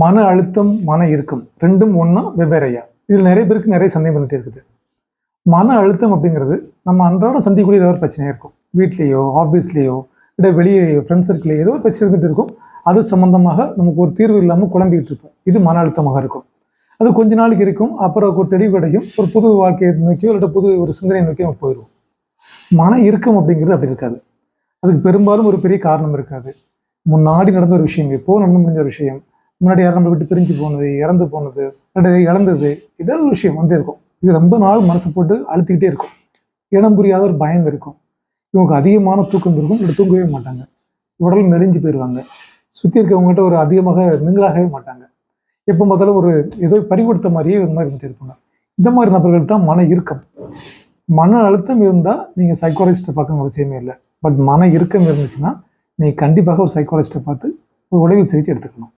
மன அழுத்தம் மன இறுக்கம் ரெண்டும் ஒன்றா வெவ்வேறையா? இதில் நிறைய பேருக்கு நிறைய சந்தேகம் வந்துட்டு இருக்குது. மன அழுத்தம் அப்படிங்கிறது நம்ம அன்றாடம் சந்திக்கக்கூடிய ஏதோ ஒரு பிரச்சனையாக இருக்கும். வீட்லேயோ ஆஃபீஸ்லேயோ இல்லை வெளியே ஃப்ரெண்ட்ஸ் சர்க்கிளையோ ஏதோ ஒரு பிரச்சனை இருந்துட்டு இருக்கும். அது சம்மந்தமாக நமக்கு ஒரு தீர்வு இல்லாமல் குழம்பிக்கிட்டு இருப்போம். இது மன அழுத்தமாக இருக்கும். அது கொஞ்ச நாளைக்கு இருக்கும். அப்புறம் ஒரு தெளிவு கிடைக்கும். ஒரு புது வாழ்க்கையை நோக்கியோ இல்லை புது ஒரு சிந்தனை நோக்கியோ நம்ம போயிடுவோம். மன இறுக்கம் அப்படிங்கிறது அப்படி இருக்காது. அதுக்கு பெரும்பாலும் ஒரு பெரிய காரணம் இருக்காது. முன்னாடி நடந்த ஒரு விஷயம் எப்போ நடந்து முடிஞ்ச ஒரு விஷயம் முன்னாடி யாரும் நம்ம விட்டு பிரிஞ்சு போனது இறந்து போனது இல்லாட்டி இழந்தது ஏதோ ஒரு விஷயம் வந்து இருக்கும். இது ரொம்ப நாள் மனசு போட்டு அழுத்திக்கிட்டே இருக்கும். இடம் புரியாத ஒரு பயம் இருக்கும். இவங்களுக்கு அதிகமான தூக்கம் இருக்கும் இல்லை தூங்கவே மாட்டாங்க. உடல் மெலிஞ்சு போயிடுவாங்க சுற்றி இருக்கவங்ககிட்ட ஒரு அதிகமாக மிங்கலாகவே மாட்டாங்க. எப்போ பார்த்தாலும் ஒரு ஏதோ பறிகொடுத்த மாதிரியே இந்த மாதிரி இருந்துட்டு இருப்பாங்க. இந்த மாதிரி நபர்கள் தான் மன இறுக்கம். மன அழுத்தம் இருந்தால் நீங்கள் சைக்காலஜிஸ்ட்டை பார்க்கணும் அவசியமே இல்லை. பட் மன இறுக்கம் இருந்துச்சுன்னா நீங்கள் கண்டிப்பாக ஒரு சைக்காலஜிஸ்ட்டை பார்த்து ஒரு உடல் சிகிச்சை எடுத்துக்கணும்.